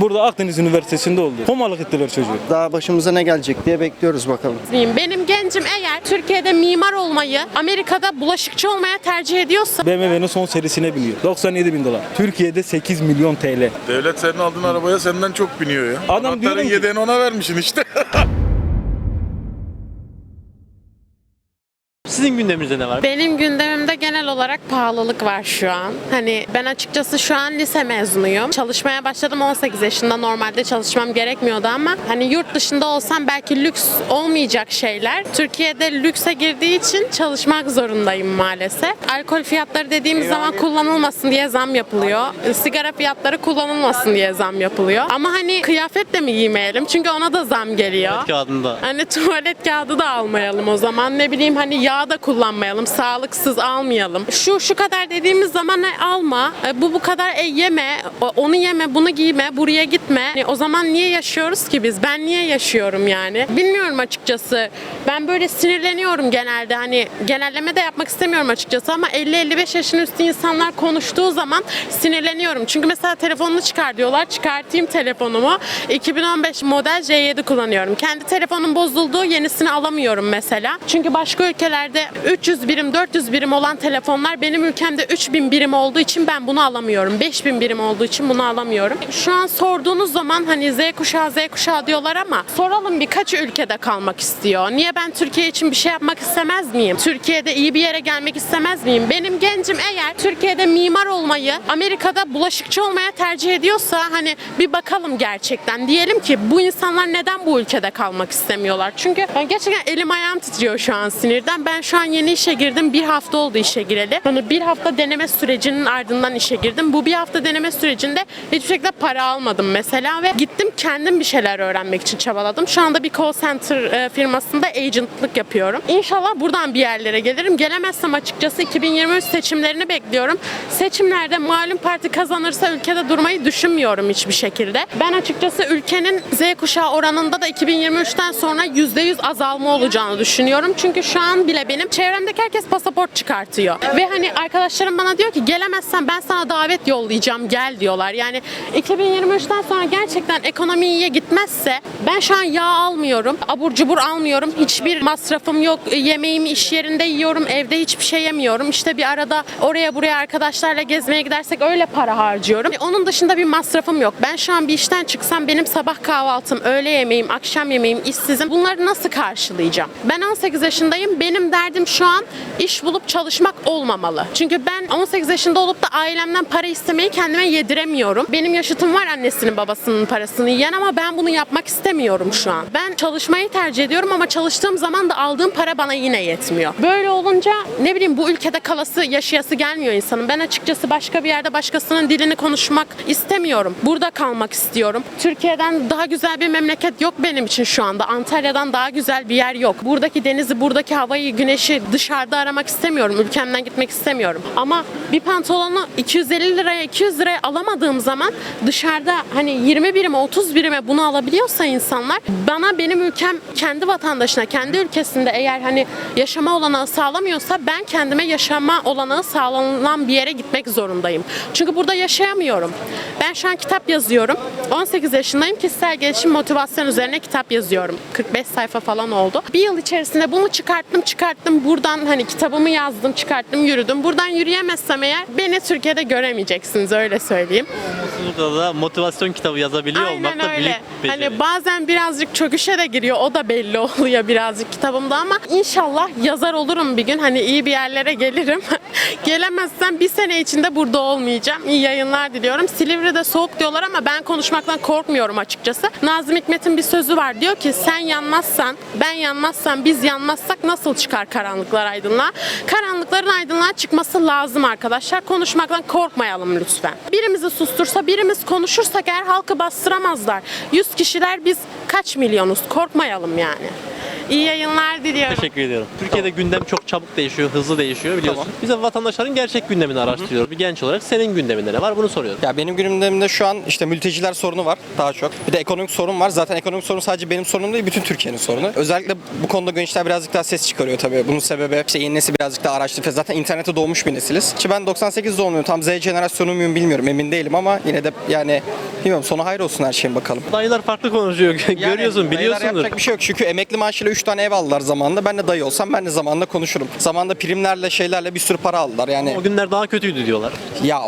Burada Akdeniz Üniversitesi'nde oldu. Homalık ettiler çocuğu. Daha başımıza ne gelecek diye bekliyoruz bakalım. Benim gencim eğer Türkiye'de mimar olmayı, Amerika'da bulaşıkçı olmaya tercih ediyorsa BMW'nin son serisine biniyor. 97 bin dolar. Türkiye'de 8 milyon TL. Devlet senin aldığın arabaya senden çok biniyor ya. Adam Anahtarın diyorum ki- yedeğini ona vermişsin işte. Sizin gündeminizde ne var? benim gündemimde genel olarak pahalılık var şu an. Hani ben açıkçası şu an lise mezunuyum. Çalışmaya başladım 18 yaşında. Normalde çalışmam gerekmiyordu ama hani yurt dışında olsam belki lüks olmayacak şeyler. Türkiye'de lükse girdiği için çalışmak zorundayım maalesef. Alkol fiyatları dediğimiz zaman kullanılmasın diye zam yapılıyor. Sigara fiyatları kullanılmasın diye zam yapılıyor. Ama hani kıyafet de mi giymeyelim? Çünkü ona da zam geliyor. Kağıdında. Hani tuvalet kağıdı da almayalım o zaman. Ne bileyim hani yağ da kullanmayalım. Sağlıksız almayalım. Şu şu kadar dediğimiz zaman e, alma. E, bu bu kadar e, yeme. Onu yeme, bunu giyme, buraya gitme. Hani o zaman niye yaşıyoruz ki biz? Ben niye yaşıyorum yani? Bilmiyorum açıkçası. Ben böyle sinirleniyorum genelde. Hani genelleme de yapmak istemiyorum açıkçası ama 50-55 yaşın üstü insanlar konuştuğu zaman sinirleniyorum. Çünkü mesela telefonunu çıkar diyorlar. Çıkartayım telefonumu. 2015 model J7 kullanıyorum. Kendi telefonum bozuldu. Yenisini alamıyorum mesela. Çünkü başka ülkelerde 300 birim, 400 birim olan telefonlar benim ülkemde 3000 birim olduğu için ben bunu alamıyorum. 5000 birim olduğu için bunu alamıyorum. Şu an sorduğunuz zaman hani Z kuşağı Z kuşağı diyorlar ama soralım birkaç ülkede kalmak istiyor. Niye ben Türkiye için bir şey yapmak istemez miyim? Türkiye'de iyi bir yere gelmek istemez miyim? Benim gencim eğer Türkiye'de mimar olmayı, Amerika'da bulaşıkçı olmaya tercih ediyorsa hani bir bakalım gerçekten. Diyelim ki bu insanlar neden bu ülkede kalmak istemiyorlar? Çünkü ben gerçekten elim ayağım titriyor şu an sinirden. Ben şu an yeni işe girdim. Bir hafta oldu işe gireli. Hani bir hafta deneme sürecinin ardından işe girdim. Bu bir hafta deneme sürecinde hiçbir şekilde para almadım mesela ve gittim kendim bir şeyler öğrenmek için çabaladım. Şu anda bir call center e, firmasında agentlık yapıyorum. İnşallah buradan bir yerlere gelirim. Gelemezsem açıkçası 2023 seçimlerini bekliyorum. Seçimlerde malum parti kazanırsa ülkede durmayı düşünmüyorum hiçbir şekilde. Ben açıkçası ülkenin Z kuşağı oranında da 2023'ten sonra %100 azalma olacağını düşünüyorum. Çünkü şu an bile benim çevremdeki herkes pasaport çıkartıyor. Ve hani arkadaşlarım bana diyor ki gelemezsen ben sana davet yollayacağım gel diyorlar. Yani 2023'ten sonra gerçekten ekonomi iyiye gitmezse ben şu an yağ almıyorum. Abur cubur almıyorum. Hiçbir masrafım yok. E, Yemeğimi iş yerinde yiyorum. Evde hiçbir şey yemiyorum. İşte bir arada oraya buraya arkadaşlarla gezmeye gidersek öyle para harcıyorum. E, Onun dışında bir masrafım yok. Ben şu an bir işten çıksam benim sabah kahvaltım, öğle yemeğim, akşam yemeğim, işsizim. Bunları nasıl karşılayacağım? Ben 18 yaşındayım. Benim derdim şu an iş bulup çalışmak olmamalı. Çünkü ben 18 yaşında olup da ailemden para istemeyi kendime yediremiyorum. Benim yaşıtım var annesinin babasının parasını yiyen ama ben bunu yapmak istemiyorum şu an. Ben çalışmayı tercih ediyorum ama çalıştığım zaman da aldığım para bana yine yetmiyor. Böyle olunca ne bileyim bu ülkede kalası yaşayası gelmiyor insanın. Ben açıkçası başka bir yerde başkasının dilini konuşmak istemiyorum. Burada kalmak istiyorum. Türkiye'den daha güzel bir memleket yok benim için şu anda. Antalya'dan daha güzel bir yer yok. Buradaki denizi, buradaki havayı, güneşi dışarıda aramak istemiyorum. Ülkemden gitmek istemiyorum. Ama bir pantolonu 250 liraya, 200 liraya alamadığım zaman dışarıda hani 20 birime, 30 birime bunu alabiliyorsa insanlar bana benim ülkem kendi vatandaşına, kendi ülkesinde eğer hani yaşama olanağı sağlamıyorsa ben kendime yaşama olanağı sağlanan bir yere gitmek zorundayım. Çünkü burada yaşayamıyorum. Ben şu an kitap yazıyorum. 18 yaşındayım. Kişisel gelişim motivasyon üzerine kitap yazıyorum. 45 sayfa falan oldu. Bir yıl içerisinde bunu çıkarttım çıkarttım. Buradan hani kitabımı yazdım çıkarttım yürüdüm. Buradan yürüyemezsem eğer beni Türkiye'de göremeyeceksiniz öyle söyleyeyim. Burada da motivasyon kitabı yazabiliyor olmak Aynen da büyük öyle. beceri. Hani bazen birazcık çöküşe de giriyor. O da belli oluyor birazcık kitabımda ama inşallah yazar olurum bir gün. Hani iyi bir yerlere gelirim. Gelemezsem bir sene içinde burada olmayacağım. İyi yayınlar diliyorum. Silivri'de soğuk diyorlar ama ben konuşmaktan korkmuyorum açıkçası. Nazım Hikmet'in bir sözü var. Diyor ki sen yanmazsan, ben yanmazsam, biz yanmazsak nasıl çıkar karanlıklar aydınlığa? Karanlıkların aydınlığa çıkması lazım arkadaşlar. Konuşmaktan korkmayalım lütfen. Birimizi sustursa, birimiz konuşursak eğer halkı bastıramazlar. 100 kişiler biz kaç milyonuz? Korkmayalım yani. İyi yayınlar diliyorum. Teşekkür ediyorum. Türkiye'de gündem çok çabuk değişiyor, hızlı değişiyor biliyorsun. Biz de vatandaşların gerçek gündemini araştırıyoruz. Bir genç olarak senin gündeminde ne var bunu soruyoruz. Ya benim gündemimde şu an işte mülteciler sorunu var daha çok. Bir de ekonomik sorun var. Zaten ekonomik sorun sadece benim sorunum değil, bütün Türkiye'nin sorunu. Özellikle bu konuda gençler birazcık daha ses çıkarıyor tabii. Bunun sebebi işte yeni nesil birazcık daha araştırıyor. Zaten internete doğmuş bir nesiliz. Ki ben 98 doğumluyum. Tam Z jenerasyonu muyum bilmiyorum. Emin değilim ama yine de yani bilmiyorum sonu hayır olsun her şeyin bakalım. Dayılar farklı konuşuyor. Yani Görüyorsun, dayılar biliyorsundur. Yapacak bir şey yok çünkü emekli maaşıyla 3 tane ev aldılar zamanında. Ben de dayı olsam ben de zamanında konuşurum. Zamanında primlerle şeylerle bir sürü para aldılar yani. O günler daha kötüydü diyorlar. Ya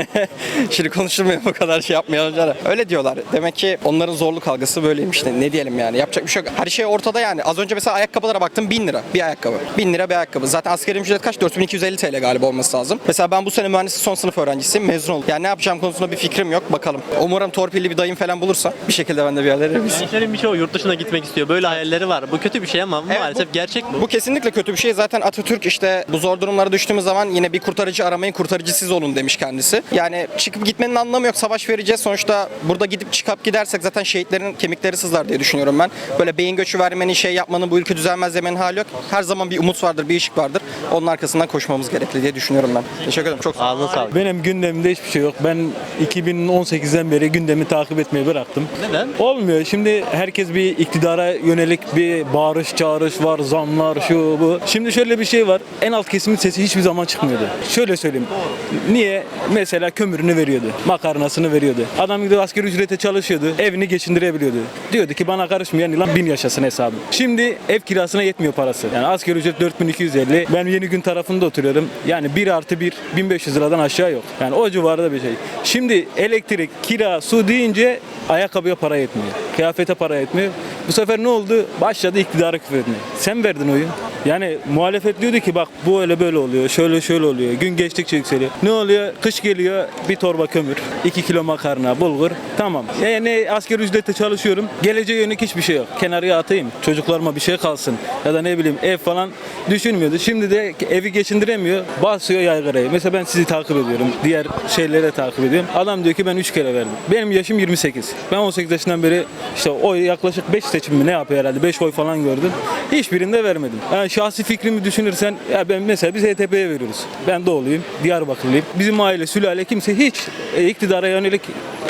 şimdi konuşulmuyor bu kadar şey yapmayalım canım. Öyle diyorlar. Demek ki onların zorluk algısı böyleymiş. Ne, ne diyelim yani. Yapacak bir şey yok. Her şey ortada yani. Az önce mesela ayakkabılara baktım 1000 lira bir ayakkabı. 1000 lira bir ayakkabı. Zaten asgari ücret kaç? 4250 TL galiba olması lazım. Mesela ben bu sene mühendislik son sınıf öğrencisiyim. Mezun oldum. Yani ne yapacağım konusunda bir fikrim yok. Bakalım. Umarım torpilli bir dayım falan bulursa bir şekilde ben de bir yerlere. Gençlerin birçoğu yurt dışına gitmek istiyor. Böyle hayalleri var. Bu kötü bir şey ama Evet, maalesef bu- gerçek bu. Bu kesinlikle kötü bir şey. Zaten Atatürk işte bu zor durumlara düştüğümüz zaman yine bir kurtarıcı aramayın, kurtarıcı siz olun demiş kendisi. Yani çıkıp gitmenin anlamı yok. Savaş vereceğiz. Sonuçta burada gidip çıkıp gidersek zaten şehitlerin kemikleri sızlar diye düşünüyorum ben. Böyle beyin göçü vermenin, şey yapmanın, bu ülke düzelmez demenin hali yok. Her zaman bir umut vardır, bir ışık vardır. Onun arkasından koşmamız gerekli diye düşünüyorum ben. Teşekkür ederim. Çok sağ olun. Benim gündemimde hiçbir şey yok. Ben 2018'den beri gündemi takip etmeyi bıraktım. Neden? Olmuyor. Şimdi herkes bir iktidara yönelik bir bağırış çağırış var, zamlar şu bu. Şimdi şöyle bir şey var. En alt kesimin sesi hiçbir zaman çıkmıyordu. Şöyle söyleyeyim. Niye? Mesela kömürünü veriyordu. Makarnasını veriyordu. Adam gidiyor asgari ücrete çalışıyordu. Evini geçindirebiliyordu. Diyordu ki bana karışmayan yılan bin yaşasın hesabı. Şimdi ev kirasına yetmiyor parası. Yani asgari ücret 4250. Ben yeni gün tarafında oturuyorum. Yani 1 artı 1 1500 liradan aşağı yok. Yani o civarda bir şey. Şimdi elektrik, kira, su deyince ayakkabıya para yetmiyor. Kıyafete para yetmiyor. Bu sefer ne oldu? Başladı iktidara küfür etmeye. Sen verdin oyu. Yani muhalefet diyordu ki bak bu öyle böyle oluyor, şöyle şöyle oluyor. Gün geçtikçe yükseliyor. Ne oluyor? Kış geliyor bir torba kömür, 2 kilo makarna, bulgur. Tamam. Yani asgari ücretle çalışıyorum. Geleceğe yönelik hiçbir şey yok. Kenarıya atayım. Çocuklarıma bir şey kalsın. Ya da ne bileyim ev falan düşünmüyordu. Şimdi de evi geçindiremiyor. Basıyor yaygarayı. Mesela ben sizi takip ediyorum. Diğer şeylere takip ediyorum. Adam diyor ki ben 3 kere verdim. Benim yaşım 28. Ben 18 yaşından beri işte oy yaklaşık 5 seçim mi ne yapıyor herhalde? 5 oy falan gördüm. Hiçbirinde vermedim. Yani şahsi fikrimi düşünürsen ya ben mesela biz HDP'ye veriyoruz. Ben doğuluyum. Diyarbakırlıyım. Bizim aile, sülale kimse hiç e, iktidara yönelik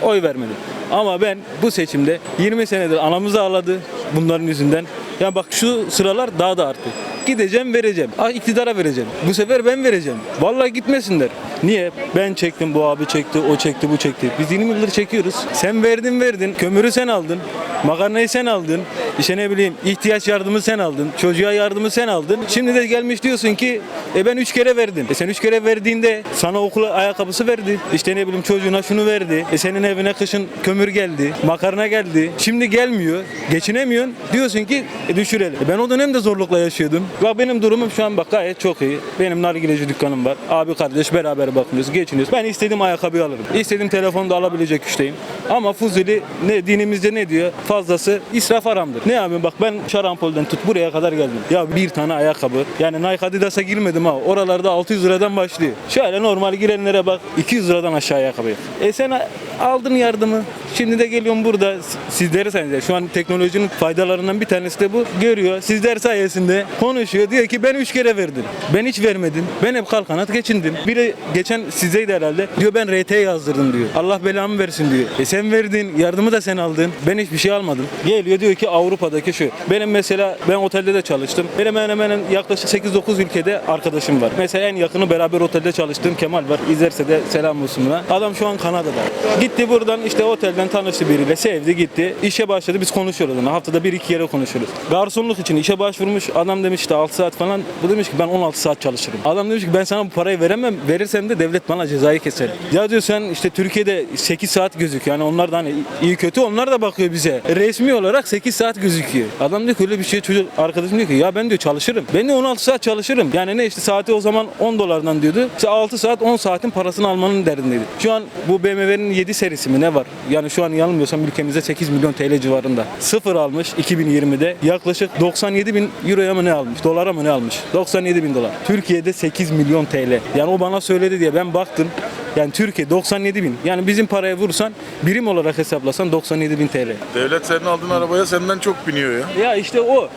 oy vermedi. Ama ben bu seçimde 20 senedir anamız ağladı bunların yüzünden. Ya bak şu sıralar daha da arttı. Gideceğim vereceğim. İktidara vereceğim. Bu sefer ben vereceğim. Vallahi gitmesinler. Niye? Ben çektim, bu abi çekti, o çekti, bu çekti. Biz 20 yıldır çekiyoruz. Sen verdin verdin. Kömürü sen aldın. Makarnayı sen aldın. İşte ne bileyim ihtiyaç yardımı sen aldın. Çocuğa yardımı sen aldın. Şimdi de gelmiş diyorsun ki e ben 3 kere verdim. E sen 3 kere verdiğinde sana okula ayakkabısı verdi. İşte ne bileyim çocuğuna şunu verdi. E senin evine kışın kömür geldi. Makarna geldi. Şimdi gelmiyor. Geçinemiyorsun. Diyorsun ki e düşürelim. E ben o dönemde zorlukla yaşıyordum. Bak benim durumum şu an bak gayet çok iyi. Benim nargileci dükkanım var. Abi kardeş beraber bakıyoruz, geçiniyoruz. Ben istediğim ayakkabıyı alırım. İstediğim telefonu da alabilecek güçteyim. Ama Fuzuli ne dinimizde ne diyor? Fazlası israf haramdır. Ne yapayım bak ben şarampolden tut buraya kadar geldim. Ya bir tane ayakkabı. Yani Nike Adidas'a girmedim ha. Oralarda 600 liradan başlıyor. Şöyle normal girenlere bak 200 liradan aşağı ayakkabı. E sen aldın yardımı. Şimdi de geliyorum burada sizleri sayesinde. Şu an teknolojinin faydalarından bir tanesi de bu. Görüyor. Sizler sayesinde konuşuyor. Diyor ki ben 3 kere verdim. Ben hiç vermedim. Ben hep kalkanat geçindim. Biri geçen sizdeydi herhalde. Diyor ben RT yazdırdım diyor. Allah belamı versin diyor. E sen verdin. Yardımı da sen aldın. Ben hiçbir şey almadım. Geliyor diyor ki Avrupa'daki şu. Benim mesela ben otelde de çalıştım. Benim hemen hemen yaklaşık 8-9 ülkede arkadaşım var. Mesela en yakını beraber otelde çalıştığım Kemal var. İzlerse de selam olsun buna. Adam şu an Kanada'da. Gitti buradan işte otelden tanıştı biriyle. Sevdi gitti. İşe başladı. Biz konuşuyoruz. Yani haftada bir iki kere konuşuyoruz. Garsonluk için işe başvurmuş. Adam demiş işte 6 saat falan. Bu demiş ki ben 16 saat çalışırım. Adam demiş ki ben sana bu parayı veremem. Verirsem de devlet bana cezayı keser. Ya diyor sen işte Türkiye'de 8 saat gözüküyor. Yani onlar da hani iyi kötü onlar da bakıyor bize. Resmi olarak 8 saat gözüküyor. Adam diyor ki öyle bir şey çocuk arkadaşım diyor ki ya ben diyor çalışırım. Ben de 16 saat çalışırım. Yani ne işte saati o zaman 10 dolardan diyordu. İşte 6 saat 10 saatin parasını almanın derdindeydi. Şu an bu BMW'nin 7 serisi mi ne var? Yani şu an yanılmıyorsam ülkemizde 8 milyon TL civarında. Sıfır almış 2020'de. Yaklaşık 97 bin euroya mı ne almış? Dolara mı ne almış? 97 bin dolar. Türkiye'de 8 milyon TL. Yani o bana söyledi diye ben baktım. Yani Türkiye 97 bin. Yani bizim paraya vursan birim olarak hesaplasan 97 bin TL. Devlet senin aldığın arabaya senden çok biniyor ya. Ya işte o.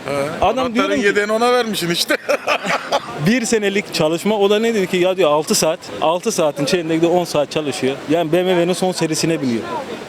Adam Anahtarın diyorum ki yedeğini ona vermişsin işte. bir senelik çalışma o da ne dedi ki ya diyor 6 saat 6 saatin içerisinde de 10 saat çalışıyor. Yani BMW'nin son serisine biniyor.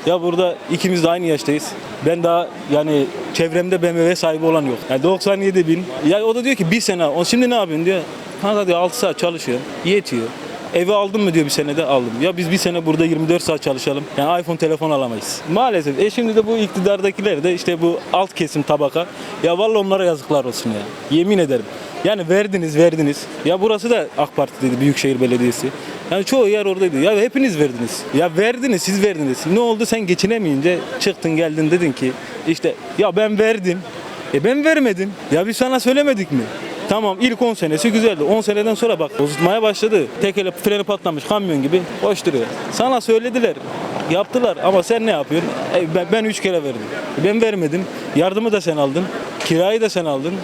Ya burada ikimiz de aynı yaştayız. Ben daha yani çevremde BMW sahibi olan yok. Yani 97 bin. Ya o da diyor ki bir sene. O şimdi ne yapıyorsun diyor. Kanka diyor 6 saat çalışıyor. Yetiyor. Evi aldın mı diyor bir senede aldım. Ya biz bir sene burada 24 saat çalışalım. Yani iPhone telefon alamayız. Maalesef. E şimdi de bu iktidardakiler de işte bu alt kesim tabaka. Ya vallahi onlara yazıklar olsun ya. Yemin ederim. Yani verdiniz verdiniz. Ya burası da AK Parti'deydi Büyükşehir Belediyesi. Yani çoğu yer oradaydı. Ya hepiniz verdiniz. Ya verdiniz siz verdiniz. Ne oldu sen geçinemeyince çıktın geldin dedin ki işte ya ben verdim. E ben vermedim. Ya biz sana söylemedik mi? Tamam ilk 10 senesi güzeldi. 10 seneden sonra bak bozulmaya başladı. Tekele freni patlamış kamyon gibi koşturuyor. Sana söylediler. Yaptılar ama sen ne yapıyorsun? E, ben, ben 3 kere verdim. E, ben vermedim. Yardımı da sen aldın. Kirayı da sen aldın.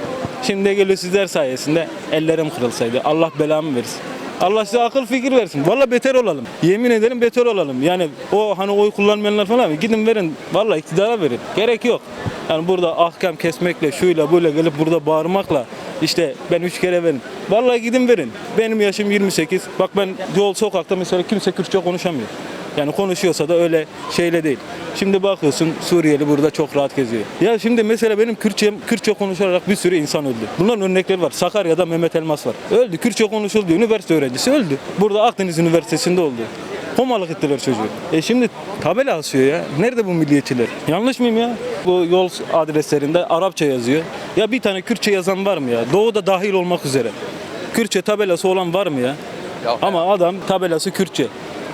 Şimdi geliyor sizler sayesinde ellerim kırılsaydı. Allah belamı versin. Allah size akıl fikir versin. Valla beter olalım. Yemin ederim beter olalım. Yani o hani oy kullanmayanlar falan gidin verin. Valla iktidara verin. Gerek yok. Yani burada ahkam kesmekle, şuyla böyle gelip burada bağırmakla işte ben üç kere verin. Vallahi gidin verin. Benim yaşım 28. Bak ben yol sokakta mesela kimse Kürtçe konuşamıyor. Yani konuşuyorsa da öyle şeyle değil. Şimdi bakıyorsun Suriyeli burada çok rahat geziyor. Ya şimdi mesela benim Kürtçe, Kürtçe konuşarak bir sürü insan öldü. Bunların örnekleri var. Sakarya'da Mehmet Elmas var. Öldü. Kürtçe konuşuldu. Üniversite öğrencisi öldü. Burada Akdeniz Üniversitesi'nde oldu. Homalık ettiler çocuğu. E şimdi tabela asıyor ya. Nerede bu milliyetçiler? Yanlış mıyım ya? Bu yol adreslerinde Arapça yazıyor. Ya bir tane Kürtçe yazan var mı ya? Doğuda dahil olmak üzere. Kürtçe tabelası olan var mı ya? Ama adam tabelası Kürtçe.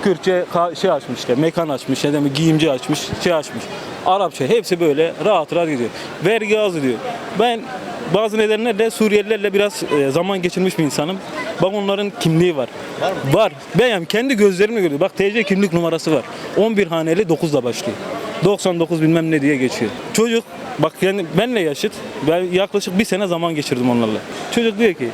Kürtçe şey açmış işte, mekan açmış, ne demek giyimci açmış, şey açmış. Arapça hepsi böyle rahat rahat gidiyor. Vergi az diyor. Ben bazı nedenlerle Suriyelilerle biraz e, zaman geçirmiş bir insanım. Bak onların kimliği var. Var mı? Var. Ben yani kendi gözlerimle gördüm. Bak TC kimlik numarası var. 11 haneli 9'la başlıyor. 99 bilmem ne diye geçiyor. Çocuk bak yani benle yaşıt. Ben yaklaşık bir sene zaman geçirdim onlarla. Çocuk diyor ki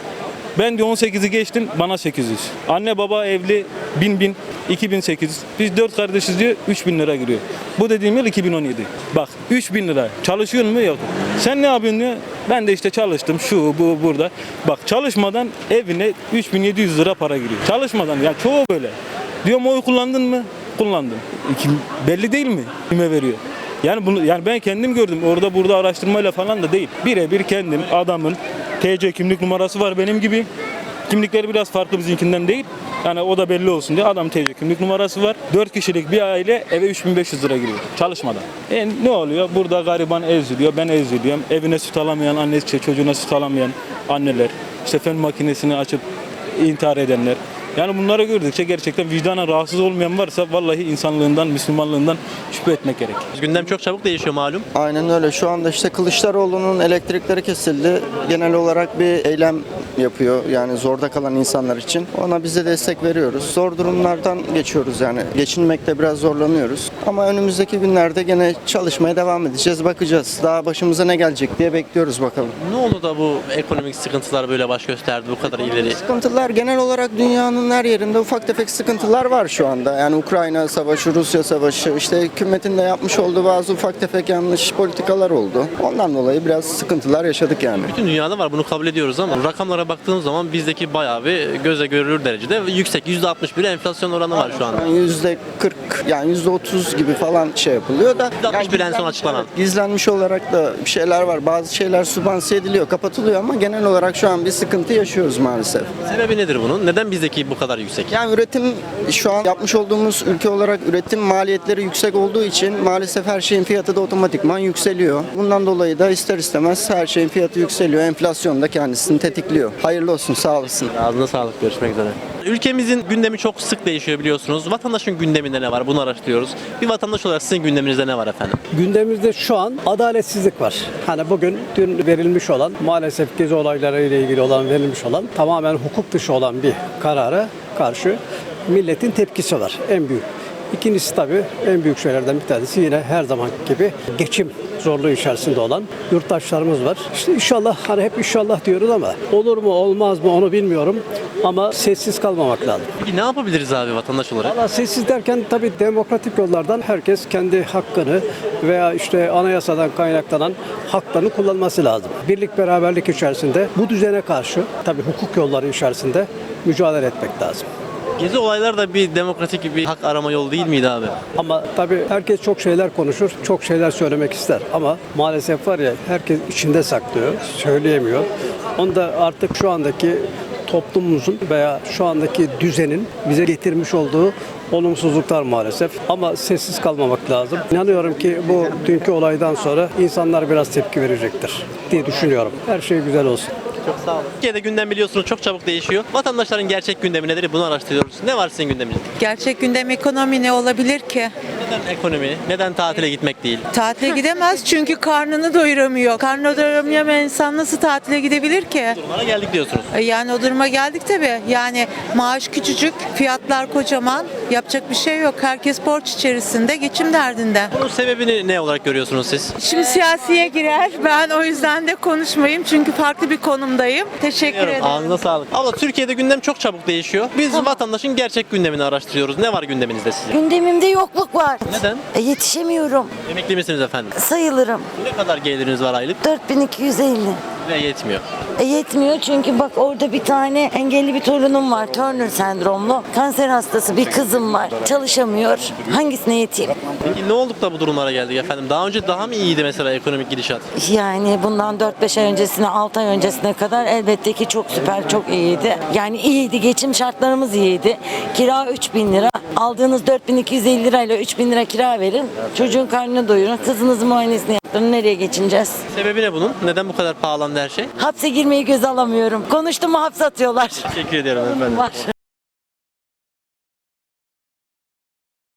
ben diyor 18'i geçtim bana 800. Anne baba evli 1000 bin 2800. Biz 4 kardeşiz diyor 3000 lira giriyor. Bu dediğim yıl 2017. Bak 3000 lira. Çalışıyor mu? Yok. Sen ne yapıyorsun diyor. Ben de işte çalıştım şu bu burada. Bak çalışmadan evine 3700 lira para giriyor. Çalışmadan yani çoğu böyle. Diyorum oy kullandın mı? Kullandım. Kim, belli değil mi? Kime veriyor? Yani bunu yani ben kendim gördüm. Orada burada araştırmayla falan da değil. Birebir kendim adamın TC kimlik numarası var benim gibi. Kimlikleri biraz farklı bizimkinden değil. Yani o da belli olsun diye adam TC kimlik numarası var. 4 kişilik bir aile eve 3500 lira giriyor çalışmadan. E ne oluyor? Burada gariban eziliyor, ben eziliyorum. Evine süt alamayan annesi, çocuğuna süt alamayan anneler. işte fen makinesini açıp intihar edenler. Yani bunları gördükçe gerçekten vicdana rahatsız olmayan varsa vallahi insanlığından, Müslümanlığından şüphe etmek gerek. Gündem çok çabuk değişiyor malum. Aynen öyle. Şu anda işte Kılıçdaroğlu'nun elektrikleri kesildi. Genel olarak bir eylem yapıyor. Yani zorda kalan insanlar için. Ona biz de destek veriyoruz. Zor durumlardan geçiyoruz yani. Geçinmekte biraz zorlanıyoruz. Ama önümüzdeki günlerde gene çalışmaya devam edeceğiz. Bakacağız. Daha başımıza ne gelecek diye bekliyoruz bakalım. Ne oldu da bu ekonomik sıkıntılar böyle baş gösterdi bu kadar ileri? Sıkıntılar genel olarak dünyanın her yerinde ufak tefek sıkıntılar var şu anda. Yani Ukrayna savaşı, Rusya savaşı, işte hükümetin de yapmış olduğu bazı ufak tefek yanlış politikalar oldu. Ondan dolayı biraz sıkıntılar yaşadık yani. Bütün dünyada var bunu kabul ediyoruz ama rakamlara baktığımız zaman bizdeki bayağı bir göze görülür derecede yüksek %61 enflasyon oranı var şu anda. Yani yüzde 40 yani yüzde 30 gibi falan şey yapılıyor da. %61 en son açıklanan. evet, Gizlenmiş olarak da bir şeyler var. Bazı şeyler sübvanse ediliyor, kapatılıyor ama genel olarak şu an bir sıkıntı yaşıyoruz maalesef. Sebebi nedir bunun? Neden bizdeki bu kadar yüksek? Yani üretim şu an yapmış olduğumuz ülke olarak üretim maliyetleri yüksek olduğu için maalesef her şeyin fiyatı da otomatikman yükseliyor. Bundan dolayı da ister istemez her şeyin fiyatı yükseliyor. Enflasyon da kendisini tetikliyor. Hayırlı olsun, sağ olasın. Ağzına sağlık. Görüşmek üzere. Ülkemizin gündemi çok sık değişiyor biliyorsunuz. Vatandaşın gündeminde ne var? Bunu araştırıyoruz. Bir vatandaş olarak sizin gündeminizde ne var efendim? Gündemimizde şu an adaletsizlik var. Hani bugün dün verilmiş olan maalesef gezi olayları ile ilgili olan verilmiş olan tamamen hukuk dışı olan bir karara karşı milletin tepkisi var en büyük. İkincisi tabii en büyük şeylerden bir tanesi yine her zaman gibi geçim zorluğu içerisinde olan yurttaşlarımız var. İşte inşallah hani hep inşallah diyoruz ama olur mu olmaz mı onu bilmiyorum ama sessiz kalmamak lazım. Peki ne yapabiliriz abi vatandaş olarak? Valla sessiz derken tabii demokratik yollardan herkes kendi hakkını veya işte anayasadan kaynaklanan haklarını kullanması lazım. Birlik beraberlik içerisinde bu düzene karşı tabii hukuk yolları içerisinde mücadele etmek lazım. Gezi olaylar da bir demokratik bir hak arama yolu değil miydi abi? Ama tabii herkes çok şeyler konuşur, çok şeyler söylemek ister. Ama maalesef var ya herkes içinde saklıyor, söyleyemiyor. Onda artık şu andaki toplumumuzun veya şu andaki düzenin bize getirmiş olduğu olumsuzluklar maalesef. Ama sessiz kalmamak lazım. İnanıyorum ki bu dünkü olaydan sonra insanlar biraz tepki verecektir diye düşünüyorum. Her şey güzel olsun. Çok sağ olun. Türkiye'de gündem biliyorsunuz çok çabuk değişiyor. Vatandaşların gerçek gündemi nedir? Bunu araştırıyoruz. Ne var sizin gündeminizde? Gerçek gündem ekonomi ne olabilir ki? Neden ekonomi? Neden tatile gitmek değil? Tatile gidemez çünkü karnını doyuramıyor. Karnını doyuramayan insan nasıl tatile gidebilir ki? Durumlara geldik diyorsunuz. E, Yani o duruma geldik tabii. Yani maaş küçücük, fiyatlar kocaman. Yapacak bir şey yok. Herkes borç içerisinde, geçim derdinde. Bunun sebebini ne olarak görüyorsunuz siz? Şimdi siyasiye girer. Ben o yüzden de konuşmayayım çünkü farklı bir konumdayım. Teşekkür ederim. Ağzına sağlık. Abla Türkiye'de gündem çok çabuk değişiyor. Biz vatandaşın gerçek gündemini araştırıyoruz. Ne var gündeminizde sizin? Gündemimde yokluk var. Neden? E, yetişemiyorum. Emekli misiniz efendim? Sayılırım. Ne kadar geliriniz var aylık? 4250. Ve yetmiyor. E, yetmiyor çünkü bak orada bir tane engelli bir torunum var. Turner sendromlu. Kanser hastası bir kızım var. Çalışamıyor. Hangisine yeteyim? Peki ne olduk da bu durumlara geldik efendim? Daha önce daha mı iyiydi mesela ekonomik gidişat? Yani bundan 4-5 ay öncesine, 6 ay öncesine kadar elbette ki çok süper, çok iyiydi. Yani iyiydi, geçim şartlarımız iyiydi. Kira 3000 lira. Aldığınız 4250 lirayla 3000 lira kira verin. Çocuğun karnını doyurun. Kızınızın muayenesini yaptırın. Nereye geçineceğiz? Sebebi ne bunun? Neden bu kadar pahalandı her şey? Hapse girmeyi göze alamıyorum. Konuştum mu hapse atıyorlar. Teşekkür ediyorum efendim. Var.